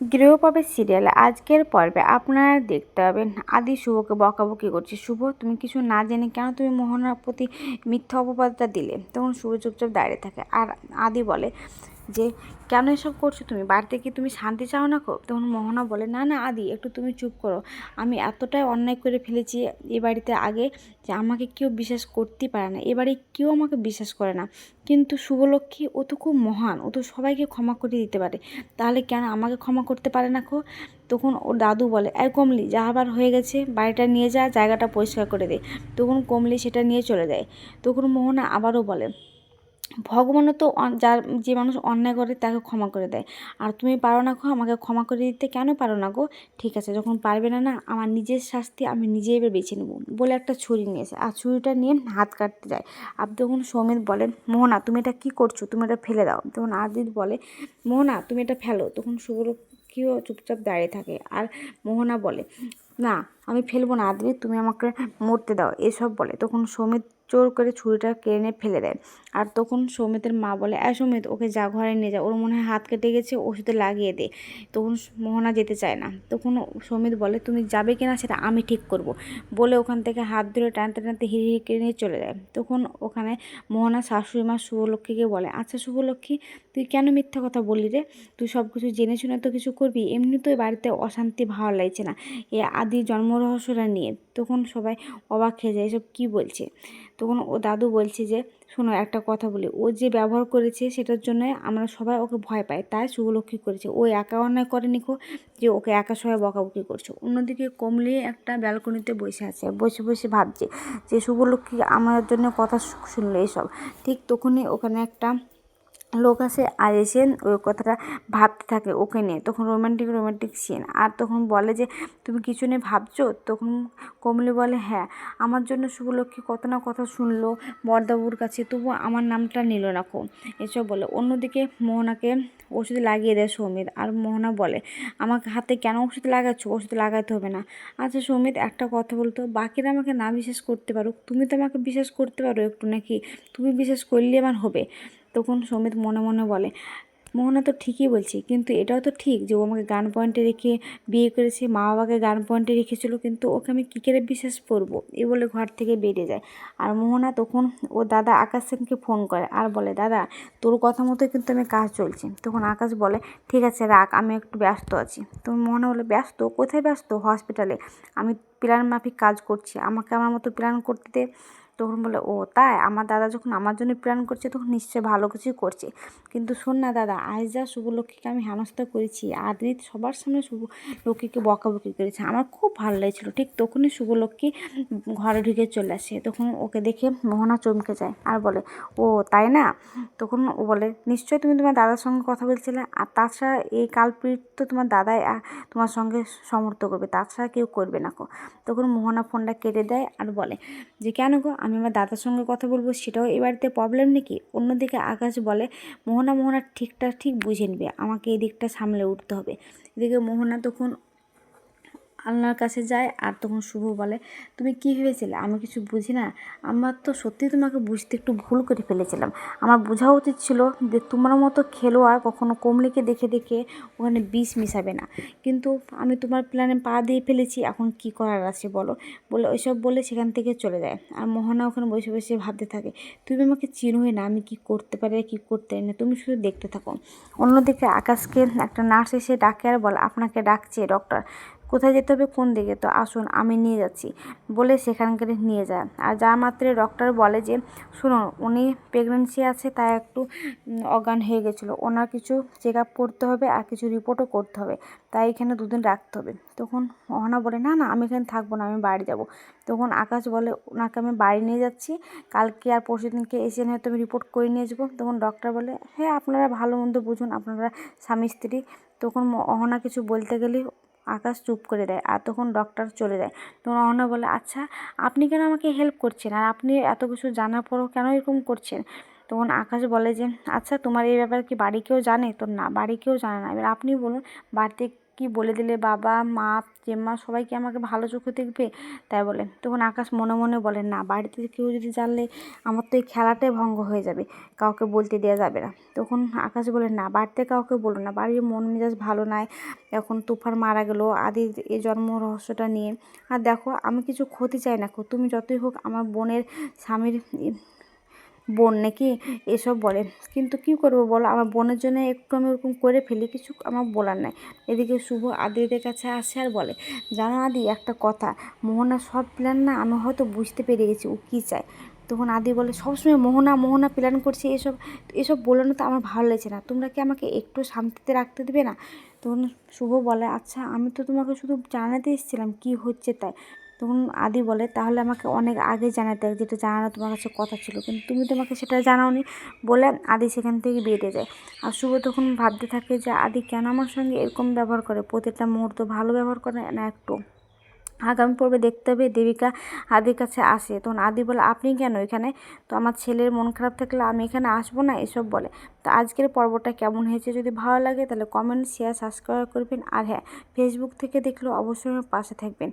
গৃহপ্রবেশ serial আজকের পর্বে আপনারা দেখতে পাবেন আদি শুভকে বকাবকি করছে। শুভ, তুমি কিছু না জেনে কেন তুমি মোহনার প্রতি মিথ্যা অপবাদটা দিলে? তখন শুভ চুপচাপ দাঁড়িয়ে থাকে। আর আদি বলে যে, কেন এসব করছ তুমি? বাড়িতে কি তুমি শান্তি চাও না তখন মোহনা বলে, না না, আদি, একটু তুমি চুপ করো। আমি এতটাই অন্যায় করে ফেলেছি এ বাড়িতে আগে যে, আমাকে কেউ বিশ্বাস করতেই পারে না। এবারে কেউ আমাকে বিশ্বাস করে না। কিন্তু শুভলক্ষ্মী, ও তো খুব মহান। ও তো সবাইকে ক্ষমা করে দিতে পারে। তাহলে কেন আমাকে ক্ষমা করতে পারে না কো? তখন ও দাদু বলে, এই কমলি, যা আবার হয়ে গেছে, বাড়িটা নিয়ে যা, জায়গাটা পরিষ্কার করে দে। তখন কমলি সেটা নিয়ে চলে যায়। তখন মোহনা আবারও বলে ভগবানও তো যার যে মানুষ অন্যায় করে তাকে ক্ষমা করে দেয়। আর তুমি পারো না গো, আমাকে ক্ষমা করে দিতে। কেন পারো না গো? ঠিক আছে, যখন পারবে না না, আমার নিজের শাস্তি আমি নিজেই এবার বেছে নেব বলে একটা ছুরি নিয়েছে আর ছুরিটা নিয়ে হাত কাটতে যায়। আর তখন সৌমিত বলেন মোহনা, তুমি এটা কী করছ? তুমি এটা ফেলে দাও। তখন আদিত বলে, মোহনা, তুমি এটা ফেলো। তখন শুভলক্ষ্মীও চুপচাপ দাঁড়িয়ে থাকে। আর মোহনা বলে, না, আমি ফেলব না আদ্রি তুমি আমাকে মরতে দাও। এসব বলে। তখন সৌমিত জোর করে ছুরিটা কেড়ে ফেলে দেয়। আর তখন সৌমিতের মা বলে এ সৌমিত ওকে যা ঘরে নিয়ে যা। ওর মনে হয় হাত কেটে গেছে, ওষুধে লাগিয়ে দে। তখন মোহনা যেতে চায় না। তখন সৌমিত বলে, তুমি যাবে কিনা সেটা আমি ঠিক করব। বলে ওখান থেকে হাত ধরে টানতে টানতে হিড়ি হিড়ি করে নিয়ে চলে যায়। তখন ওখানে মোহনা শাশুড়ি মা শুভলক্ষ্মীকে বলে আচ্ছা শুভলক্ষ্মী, তুই কেন মিথ্যা কথা বললি রে? তুই সব কিছু জেনে শুনে তো কিছু করবি। এমনি তো বাড়িতে অশান্তি ভালো লাগছে না। এ আদি জন্মরহস্যটা নিয়ে। তখন সবাই অবাক খেয়ে যায়, এসব কী বলছে? তখন ও দাদু বলছে যে, শোনো, একটা কথা বলি। ও যে ব্যবহার করেছে সেটার জন্য আমরা সবাই ওকে ভয় পাই। তাই শুভলক্ষ্মী করেছে। ও একা অন্যায় করেনি কো যে ওকে একা সবাই বকাবকি করছে। অন্যদিকে কমলি একটা ব্যালকনিতে বসে আছে। বসে বসে ভাবছে যে, শুভলক্ষ্মী, আমার জন্য কথা শুনলো এসব। ঠিক তখনই ওখানে একটা লোক আসে আর এসে ওই কথাটা ভাবতে থাকে ওকে নিয়ে। তখন রোমান্টিক রোমান্টিক সিন আর তখন বলে যে, তুমি কিছু নিয়ে ভাবছ? তখন কমলি বলে হ্যাঁ আমার জন্য শুভলক্ষ্মী কত না কথা শুনলো বরদাবুর কাছে, তবু আমার নামটা নিল না কো। এসব বলে। অন্যদিকে মোহনাকে ওষুধ লাগিয়ে দেয় সৌমিত। আর মোহনা বলে, আমাকে হাতে কেন ওষুধ লাগাচ্ছ? ওষুধ লাগাতে হবে না। আচ্ছা সৌমিত একটা কথা বলতো, বাকিরা আমাকে না বিশ্বাস করতে পারো তুমি তো আমাকে বিশ্বাস করতে পারো একটু নাকি? তুমি বিশ্বাস করলে আমার হবে। তখন সমিত মনে মনে বলে, মোহনা তো ঠিকই বলছি, কিন্তু এটাও তো ঠিক যে ও আমাকে গান পয়েন্টে রেখে বিয়ে করেছে, মা বাবাকে গান পয়েন্টে রেখেছিল, কিন্তু ওকে আমি কী করে বিশ্বাস করব? এ বলে ঘর থেকে বেরিয়ে যায়। আর মোহনা তখন ও দাদা আকাশ সেনকে ফোন করে আর বলে, দাদা, তোর কথা মতো কিন্তু আমি কাজ চলছি। তখন আকাশ বলে, ঠিক আছে, রাখ, আমি একটু ব্যস্ত আছি। তো মোহনা বলে, ব্যস্ত? কোথায় ব্যস্ত? হসপিটালে আমি প্ল্যান মাফিক কাজ করছি। আমাকে আমার মতো প্ল্যান করতে দে। তখন বলে, ও, তাই? আমার দাদা যখন আমার জন্য প্ল্যান করছে, তখন নিশ্চয়ই ভালো কিছুই করছে। কিন্তু শোন না দাদা, আজ যা শুভলক্ষ্মীকে আমি হেনস্থা করেছি আদ্রিত সবার সামনে শুভ লক্ষ্মীকে বকাবকি করেছে। আমার খুব ভালো লেগেছিল। ঠিক তখনই শুভলক্ষ্মী ঘরে ঢুকে চলে আসে। তখন ওকে দেখে মোহনা চমকে যায় আর বলে, ও, তাই না? তখন ও বলে, নিশ্চয়ই তুমি তোমার দাদার সঙ্গে কথা বলছিলে। আর তাছাড়া এই কালপিট তো তোমার দাদাই তোমার সঙ্গে সমর্থ করবে। তাছাড়া কেউ করবে না কো। তখন মোহনা ফোনটা কেটে দেয় আর বলে যে, কেন গো? আমি আমার দাদার সঙ্গে কথা বলব, সেটাও এ বাড়িতে প্রবলেম নাকি? অন্যদিকে আকাশ বলে, মোহনা মোহনা ঠিকটা ঠিক বুঝে নেবে, আমাকে এই দিকটা সামলে উঠতে হবে। এদিকে মোহনা তখন আল্লাহর কাছে যায় আর তখন শুভ বলে, তুমি কী ভেবেছিলে? আমি কিছু বুঝি না। আমার তো সত্যি তোমাকে বুঝতে একটু ভুল করে ফেলেছিলাম। আমার বোঝা উচিত ছিল যে তোমার মতো খেলোয়াড় কখনো কমলিকে দেখে দেখে ওখানে বিষ মিশাবে না। কিন্তু আমি তোমার প্ল্যানে পা দিয়ে ফেলেছি, এখন কি করার আছে বলো? বলে ওইসব বলে সেখান থেকে চলে যায়। আর মোহনা ওখানে বসে বসে ভাবতে থাকে, তুমি আমাকে চিনোই না, আমি কি করতে পারি কি করতে পারি না? তুমি শুধু দেখতে থাকো। অন্যদিকে আকাশকে একটা নার্স এসে ডাকে আর বলে, আপনাকে ডাকছে ডক্টর কোথায় যেতে হবে, কোন দিকে? তো আসুন, আমি নিয়ে যাচ্ছি। বলে সেখানকার নিয়ে যায়। আর যা মাত্রে ডক্টর বলে যে শুনুন উনি প্রেগনেন্সি আছে, তাই একটু অজ্ঞান হয়ে গেছিল। ওনার কিছু চেক আপ করতে হবে আর কিছু রিপোর্টও করতে হবে। তাই এখানে দুদিন রাখতে হবে। তখন অহনা বলে, না না, আমি এখানে থাকব না, আমি বাড়ি যাব। তখন আকাশ বলে, ওনাকে আমি বাড়ি নিয়ে যাচ্ছি। কালকে আর পরশু দিনকে এসে হয়তো আমি রিপোর্ট করে নিয়ে যাব। তখন ডক্টর বলে হ্যাঁ আপনারা ভালো মন্দ বুঝুন, আপনারা স্বামী স্ত্রী। তখন অহনা কিছু বলতে গেলে আকাশ চুপ করে দেয়। আর তখন ডক্টর চলে যায়। তখন অহনা বলে আচ্ছা আপনি কেন আমাকে হেল্প করছেন? আর আপনি এত কিছু জানার পরও কেন এরকম করছেন? তখন আকাশ বলে যে আচ্ছা তোমার এই ব্যাপারে কি বাড়ি কেউ জানে? তো না, বাড়ি কেউ জানে না। এবার আপনি বলুন, বাড়িতে কি বলে দিলে বাবা, মা, জেম্মা সবাই কি আমাকে ভালো চোখে দেখবে? তাই বলে। তখন আকাশ মনে মনে বলে, না, বাড়িতে কেউ যদি জানলে আমার তো এই খেলাটাই ভঙ্গ হয়ে যাবে, কাউকে বলতে দেওয়া যাবে না। তখন আকাশ বলে, না, বাড়িতে কাউকে বলো না। বাড়ির মন মেজাজ ভালো নাই। এখন তুফার মারা গেলো, আদি এই জন্ম রহস্যটা নিয়ে। আর দেখো, আমি কিছু ক্ষতি চাই না তুমি যতই হোক আমার বোনের স্বামীর বোন নাকি এসব বলে। কিন্তু কি করব বলো? আমার বোনের জন্য একটু আমি ওরকম করে ফেলি, কিছু আমার বলার নাই। এদিকে শুভ আদিদের কাছে আসে আর বলে, জানো আদি, একটা কথা। মোহনার সব প্ল্যান না, আমি হয়তো বুঝতে পেরে গেছি ও কী চায়। তখন আদি বলে, সবসময় মোহনা মোহনা প্ল্যান করছে এসব এসব বলে না তো আমার ভালো লাগছে না। তোমরা কি আমাকে একটু শান্তিতে রাখতে দেবে না? তখন শুভ বলে আচ্ছা আমি তো তোমাকে শুধু জানাতে এসেছিলাম কি হচ্ছে তাই। তখন আদি বলে, তাহলে আমাকে অনেক আগে জানাতে যেটা জানানো তোমার কাছে কথা ছিল। কিন্তু তুমি তোমাকে সেটা জানাওনি। বলে আদি সেখান থেকে বেরিয়ে যায়। আর শুভ তখন ভাবতে থাকে যে, আদি কেন আমার সঙ্গে এরকম ব্যবহার করে? প্রতিটা মুহূর্ত ভালো ব্যবহার করে না একটু? আগামী পর্বে দেখতে হবে দেবিকা আদির কাছে আসে। তখন আদি বলে, আপনি কেন এখানে? তো আমার ছেলের মন খারাপ থাকলে আমি এখানে আসব না? এসব বলে। তো আজকের পর্বটা কেমন হয়েছে যদি ভালো লাগে তাহলে কমেন্ট শেয়ার সাবস্ক্রাইব করবেন। আর হ্যাঁ ফেসবুক থেকে দেখলেও অবশ্যই পাশে থাকবেন।